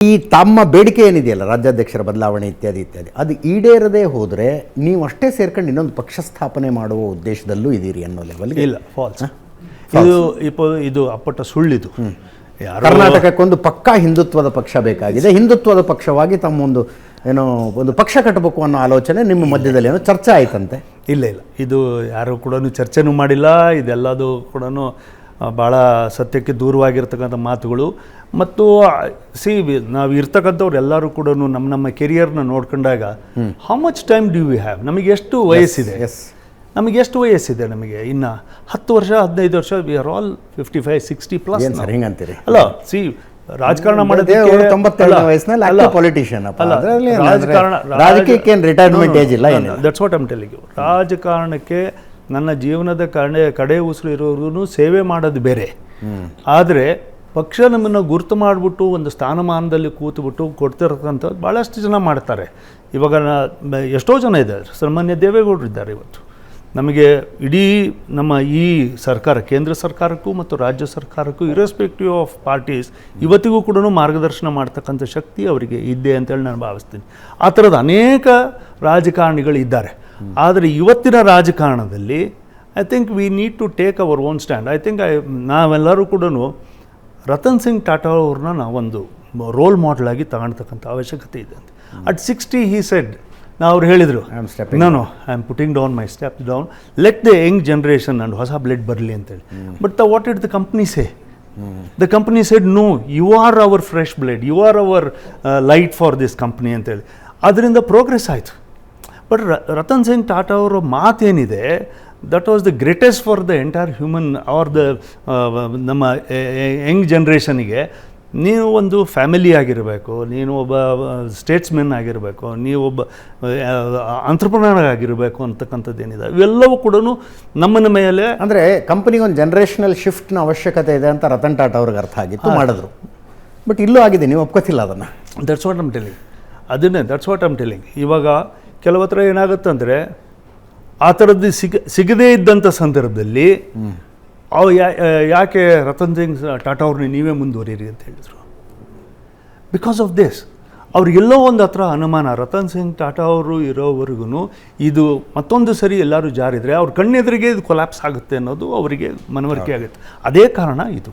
ಈ ತಮ್ಮ ಬೇಡಿಕೆ ಏನಿದೆಯಲ್ಲ ರಾಜ್ಯಾಧ್ಯಕ್ಷರ ಬದಲಾವಣೆ ಇತ್ಯಾದಿ ಇತ್ಯಾದಿ ಅದು ಈಡೇರದೇ ಹೋದರೆ ನೀವು ಅಷ್ಟೇ ಸೇರ್ಕೊಂಡು ಇನ್ನೊಂದು ಪಕ್ಷ ಸ್ಥಾಪನೆ ಮಾಡುವ ಉದ್ದೇಶದಲ್ಲೂ ಇದೀರಿ ಅನ್ನೋ ಲೆವೆಲ್ ಇಲ್ಲ ಫಾಲ್ಸ್ ಇದು ಇಪ್ಪ ಇದು ಅಪ್ಪಟ ಸುಳ್ಳಿದು. ಕರ್ನಾಟಕಕ್ಕೊಂದು ಪಕ್ಕಾ ಹಿಂದುತ್ವದ ಪಕ್ಷ ಬೇಕಾಗಿದೆ. ಹಿಂದುತ್ವದ ಪಕ್ಷವಾಗಿ ತಮ್ಮೊಂದು ಏನೋ ಒಂದು ಪಕ್ಷ ಕಟ್ಟಬೇಕು ಅನ್ನೋ ಆಲೋಚನೆ ನಿಮ್ಮ ಮಧ್ಯದಲ್ಲಿ ಏನೋ ಚರ್ಚೆ ಆಯ್ತಂತೆ. ಇಲ್ಲ ಇಲ್ಲ. ಇದು ಯಾರು ಕೂಡ ಚರ್ಚೆನೂ ಮಾಡಿಲ್ಲ ಇದೆಲ್ಲದೂ ಕೂಡ ಭಾಳ ಸತ್ಯಕ್ಕೆ ದೂರವಾಗಿರ್ತಕ್ಕಂಥ ಮಾತುಗಳು. ಮತ್ತು ಸಿ ನಾವು ಇರ್ತಕ್ಕಂಥವ್ರು ಎಲ್ಲರೂ ಕೂಡ ನಮ್ಮ ನಮ್ಮ ಕೆರಿಯರ್ನ ನೋಡ್ಕೊಂಡಾಗ how much time do we have ನಮಗೆ ಎಷ್ಟು ವಯಸ್ಸಿದೆ? ಎಸ್ ನಮಗೆ ಎಷ್ಟು ವಯಸ್ಸಿದೆ ನಮಗೆ? ಇನ್ನು ಹತ್ತು ವರ್ಷ ಹದಿನೈದು ವರ್ಷ we are all fifty five sixty plus ಹಿಂಗಂತೀರಿ ಅಲ್ಲ ಸಿ ರಾಜಕಾರಣ ಅದ್ರಲ್ಲಿ ರಾಜಕಾರಣ ರಾಜಕೀಯಕ್ಕೆ ರಿಟೈರ್ಮೆಂಟ್ ಇಲ್ಲ. That's what I'm telling you ರಾಜಕಾರಣಕ್ಕೆ ನನ್ನ ಜೀವನದ ಕಡೆ ಕಡೆ ಉಸಿರು ಇರೋರ್ಗು ಸೇವೆ ಮಾಡೋದು ಬೇರೆ. ಆದರೆ ಪಕ್ಷ ನಮ್ಮನ್ನು ಗುರುತು ಮಾಡಿಬಿಟ್ಟು ಒಂದು ಸ್ಥಾನಮಾನದಲ್ಲಿ ಕೂತುಬಿಟ್ಟು ಕೊಡ್ತಿರತಕ್ಕಂಥದ್ದು ಭಾಳಷ್ಟು ಜನ ಮಾಡ್ತಾರೆ. ಇವಾಗ ಎಷ್ಟೋ ಜನ ಇದ್ದಾರೆ. ಸನ್ಮಾನ್ಯ ದೇವೇಗೌಡರು ಇದ್ದಾರೆ ಇವತ್ತು. ನಮಗೆ ಇಡೀ ನಮ್ಮ ಈ ಸರ್ಕಾರ, ಕೇಂದ್ರ ಸರ್ಕಾರಕ್ಕೂ ಮತ್ತು ರಾಜ್ಯ ಸರ್ಕಾರಕ್ಕೂ ಇರೆಸ್ಪೆಕ್ಟಿವ್ ಆಫ್ ಪಾರ್ಟೀಸ್ ಇವತ್ತಿಗೂ ಕೂಡ ಮಾರ್ಗದರ್ಶನ ಮಾಡ್ತಕ್ಕಂಥ ಶಕ್ತಿ ಅವರಿಗೆ ಇದ್ದೆ ಅಂತೇಳಿ ನಾನು ಭಾವಿಸ್ತೀನಿ. ಆ ಥರದ ಅನೇಕ ರಾಜಕಾರಣಿಗಳು ಇದ್ದಾರೆ ಆದರೆ ಇವತ್ತಿನ ರಾಜಕಾರಣದಲ್ಲಿ I think we need to take our own stand I think I ನಾವೆಲ್ಲರೂ ಕೂಡ ರತನ್ ಸಿಂಗ್ ಟಾಟಾ ಅವ್ರನ್ನ ನಾವೊಂದು ರೋಲ್ ಮಾಡೆಲ್ ಆಗಿ ತಗೊಳ್ತಕ್ಕಂಥ ಅವಶ್ಯಕತೆ ಇದೆ ಅಂತ. ಅಟ್ ಸಿಕ್ಸ್ಟಿ ಹಿ ಸೆಡ್ ನಾವು ಅವ್ರು ಹೇಳಿದರು ನಾನು no no I am putting down my step down let the young generation and ಹೊಸ ಬ್ಲಡ್ ಬರಲಿ ಅಂತೇಳಿ. But the what it the company say the company said no you are our fresh blood you are our light for this company ಅಂತೇಳಿ. ಅದರಿಂದ progress ಆಯಿತು. But Ratan Singh Tata ಅವರ ಮಾತೇನಿದೆ that was the greatest for the entire human are the ನಮ್ಮ young ಜನ್ರೇಷನಿಗೆ ನೀವು ಒಂದು family ಆಗಿರಬೇಕು ನೀನು ಒಬ್ಬ ಸ್ಟೇಟ್ಸ್ಮೆನ್ ಆಗಿರಬೇಕು ನೀವು ಒಬ್ಬ ಅಂತ್ರಪ್ರನರ್ ಆಗಿರಬೇಕು ಅಂತಕ್ಕಂಥದ್ದು ಏನಿದೆ ಇವೆಲ್ಲವೂ ಕೂಡ ನಮ್ಮನ ಮೇಲೆ ಅಂದರೆ ಕಂಪ್ನಿಗೆ ಒಂದು ಜನರೇಷನಲ್ ಶಿಫ್ಟ್ನ ಅವಶ್ಯಕತೆ ಇದೆ ಅಂತ ರತನ್ ಟಾಟಾ ಅವ್ರಿಗೆ ಅರ್ಥ ಆಗಿತ್ತು ಮಾಡಿದ್ರು. ಬಟ್ ಇಲ್ಲೂ ಆಗಿದೆ ನೀವು ಒಪ್ಕೋತಿಲ್ಲ ಅದನ್ನು. ದಟ್ಸ್ ವಾಟ್ ಆಮ್ ಟೆಲಿಂಗ್ ಅದನ್ನೇ ದಟ್ಸ್ ವಾಟ್ ಆಮ್ ಟೆಲಿಂಗ್ ಇವಾಗ ಕೆಲವು ಹತ್ರ ಏನಾಗುತ್ತಂದರೆ ಆ ಥರದ್ದು ಸಿಗ ಸಿಗದೇ ಇದ್ದಂಥ ಸಂದರ್ಭದಲ್ಲಿ ಅವು ಯಾ- ಯಾಕೆ ರತನ್ ಸಿಂಗ್ ಟಾಟಾ ಅವ್ರನ್ನ ನೀವೇ ಮುಂದುವರಿಯಿರಿ ಅಂತ ಹೇಳಿದರು. ಬಿಕಾಸ್ ಆಫ್ ದಿಸ್ ಅವ್ರಿಗೆಲ್ಲೋ ಒಂದು ಹತ್ರ ಅನುಮಾನ ರತನ್ ಸಿಂಗ್ ಟಾಟಾ ಅವರು ಇರೋವರೆಗೂ ಇದು ಮತ್ತೊಂದು ಸರಿ ಎಲ್ಲರೂ ಜಾರಿದರೆ ಅವ್ರ ಕಣ್ಣೆದುರಿಗೆ ಇದು ಕೊಲ್ಯಾಪ್ಸ್ ಆಗುತ್ತೆ ಅನ್ನೋದು ಅವರಿಗೆ ಮನವರಿಕೆ ಆಗುತ್ತೆ. ಅದೇ ಕಾರಣ ಇದು